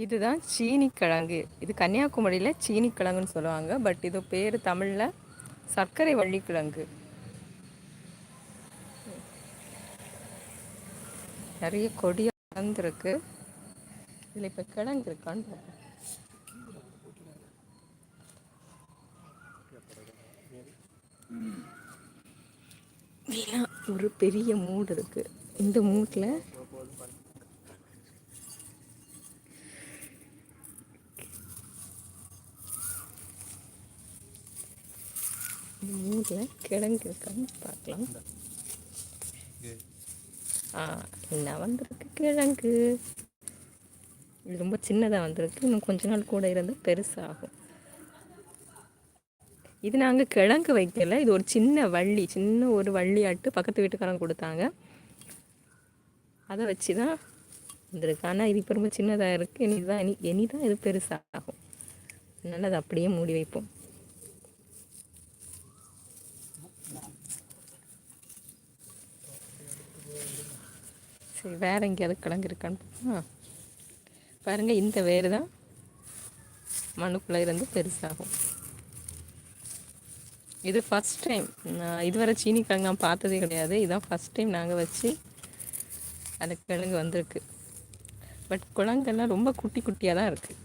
இதுதான் சீனி கிழங்கு இது கன்னியாகுமரியில் சீனி கிழங்குன்னு சொல்லுவாங்க. பட் இது பேர் தமிழில் சர்க்கரை வள்ளிக்கிழங்கு. நிறைய கொடியாக வளர்ந்துருக்கு. இதில் இப்போ கிழங்கு இருக்கான்னு பார்ப்போம் ஒரு பெரிய மூடு இருக்கு. இந்த மூட்டில் மூடில் கிழங்கு இருக்கான்னு பார்க்கலாம். ஆ என்ன வந்திருக்கு கிழங்கு இது ரொம்ப சின்னதாக வந்திருக்கு. இன்னும் கொஞ்ச நாள் கூட இருந்து பெருசாகும். இது நாங்கள் கிழங்கு வைக்கல. இது ஒரு சின்ன வள்ளி சின்ன ஒரு வள்ளி ஆட்டு பக்கத்து வீட்டுக்காரங்க கொடுத்தாங்க. அதை வச்சு தான் வந்திருக்கு. ஆனால் இது இப்போ ரொம்ப சின்னதாக இருக்குது இனி தான் இனி இனி தான் இது பெருசாகும். அதனால் அதை அப்படியே மூடி வைப்போம். சரி வேறு எங்கேயாவது கிழங்கு இருக்கான்னு பாருங்கள் இந்த வேறு தான் மண்ணுக்குள்ளே இருந்து பெருசாகும். இது ஃபஸ்ட் டைம் நான் இதுவரை சீனி கிழங்கு நான் பார்த்ததே கிடையாது. இதுதான் ஃபஸ்ட் டைம் நாங்கள் வச்சு அந்த கிழங்கு வந்திருக்கு. பட் குழங்கெல்லாம் ரொம்ப குட்டி குட்டியாக தான் இருக்குது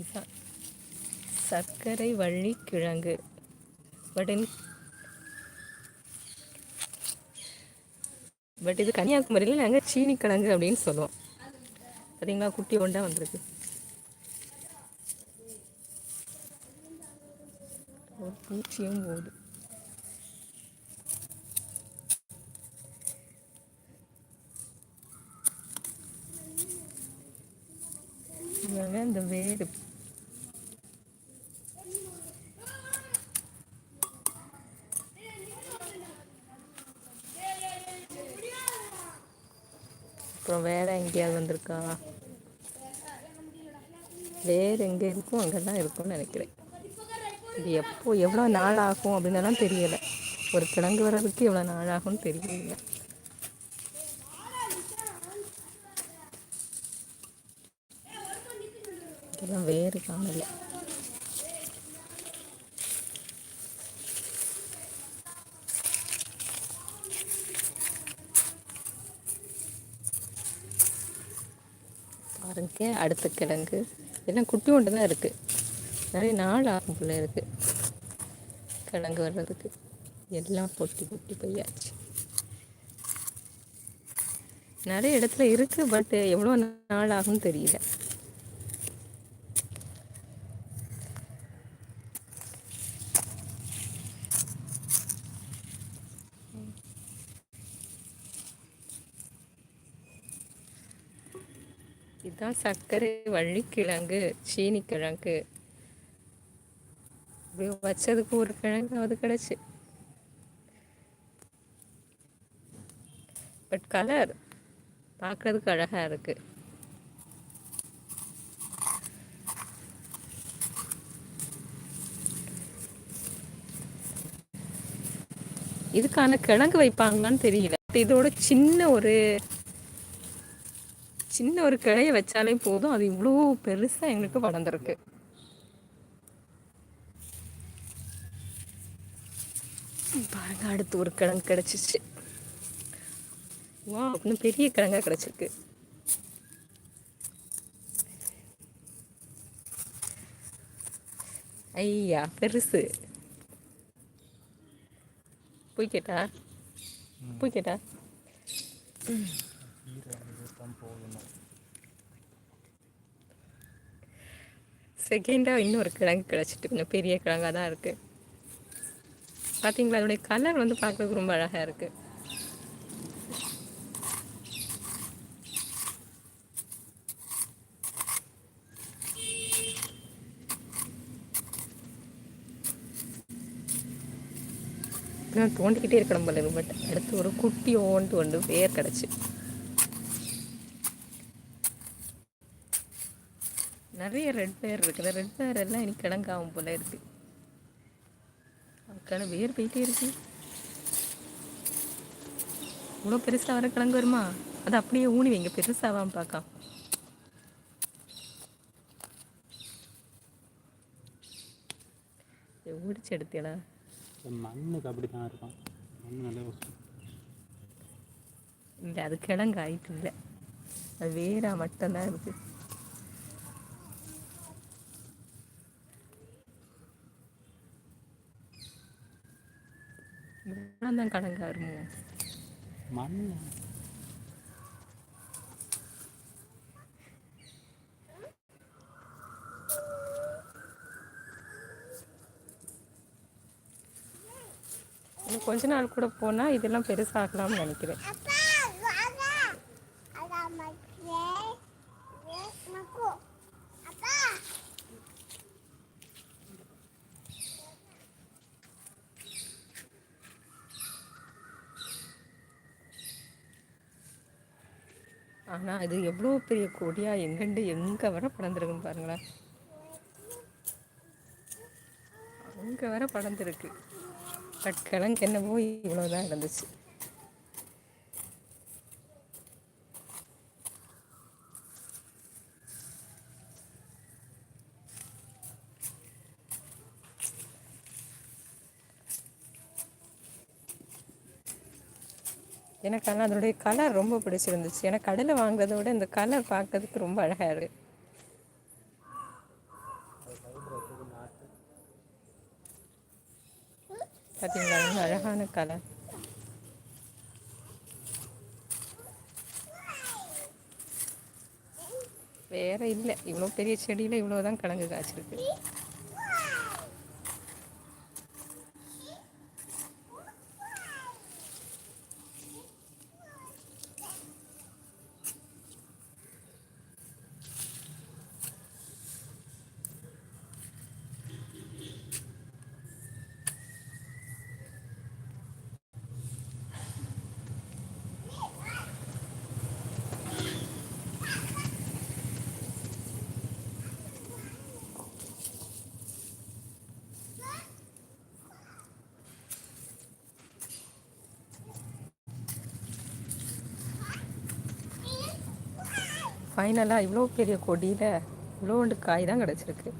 இதுதான் சர்க்கரை வள்ளி கிழங்கு பட் பட் இது கன்னியாகுமரியில் நாங்கள் சீனி கிழங்கு அப்படின்னு சொல்லுவோம். பார்த்தீங்களா குட்டி ஒன்றா வந்திருக்கு. ஒரு பூச்சியும் போகுது இந்த வேறு அப்புறம் வேறு எங்கேயாவது வந்திருக்கா? வேறு எங்கே இருக்கும் அங்கே தான் இருக்கும்னு நினைக்கிறேன். இது எப்போ எவ்வளோ நாள் ஆகும் அப்படின்னலாம் தெரியலை. ஒரு கிழங்கு வர்றதுக்கு எவ்வளோ நாள் ஆகும்னு தெரியல. இதெல்லாம் வேறு காணலை. பாருங்க அடுத்த கிழங்கு எல்லாம் குட்டி ஒன்று தான் இருக்குது நிறைய நாள் ஆகும் பிள்ளை இருக்குது கிழங்கு வர்றதுக்கு. எல்லாம் பொட்டி பொட்டி போயாச்சு. நிறைய இடத்துல இருக்குது பட் எவ்வளோ நாள் ஆகும்னு தெரியல. இதுதான் சர்க்கரை வள்ளிக்கிழங்கு சீனி கிழங்கு வச்சதுக்கு ஒரு கிழங்கு அது கிடச்சி. பட் கலர் பார்க்குறதுக்கு அழகாக இருக்கு. இதுக்கான கிழங்கு வைப்பாங்களான்னு தெரியல. இதோட சின்ன ஒரு சின்ன ஒரு கிளைய வச்சாலே போதும். அது இவ்வளோ பெருசாக எங்களுக்கு வளர்ந்துருக்கு. பாருங்க அடுத்து ஒரு கிழங்கு கிடச்சிச்சு. வா இன்னும் பெரிய கிழங்கா கிடச்சிருக்கு. ஐயா பெருசு. போய் கேட்டா? போய் கேட்டா? செகண்டாக இன்னொரு கிழங்கு கிடச்சிட்டு கொஞ்சம் பெரிய கிழங்காக தான் இருக்குது பார்த்தீங்களா அதோடைய கலர் வந்து பார்க்குறதுக்கு ரொம்ப அழகாக இருக்குது தோண்டிக்கிட்டே இருக்கணும் போல பட் அடுத்து ஒரு குட்டி ஓன்ட்டு ஒன்று வேர் கிடச்சி. நிறைய ரெட் பேர் இருக்குது. ரெட் பேர் எல்லாம் இனி கிடங்காகும் போல இருக்குது அதுக்கான வேர் போயிட்டே இருக்குது இவ்வளோ பெருசாக வர கிழங்கு வருமா? அது அப்படியே ஊனி வைங்க. பெருசாவான்னு பார்க்கலாம். ஓடிச்சு எடுத்தியடா. மண்ணுக்கு அப்படி தான் இருக்கும். மண் நல்லா இல்லை அது கிழங்கு ஆயிட்டு இல்லை. அது வேரா மட்டும்தான் இருக்கு. தான் இருமோ மண் கொஞ்ச நாள் கூட போனால் இதெல்லாம் பெருசாகலாம்னு நினைக்கிறேன். ஆனால் இது எவ்வளோ பெரிய கொடியாக எங்கண்டு எங்கே வர படர்ந்துருக்குன்னு பாருங்களேன். அங்கே வர படர்ந்துருக்கு பட் என்னவோ இவ்வளோதான் இருந்துச்சு எனக்கு ஆனால் அதனுடைய கலர் ரொம்ப பிடிச்சிருந்துச்சு. ஏன்னா கடலை வாங்குறத விட இந்த கலர் பார்க்கறதுக்கு ரொம்ப அழகாக இருக்குது பார்த்தீங்களா ரொம்ப அழகான கலர் வேற இல்லை. இவ்வளோ பெரிய செடியில் இவ்வளோ தான் கிழங்கு காய்ச்சிருக்கு. ஃபைனலாக இவ்வளோ பெரிய கொடியில் இவ்வளோண்டு காய் தான் கிடச்சிருக்கு.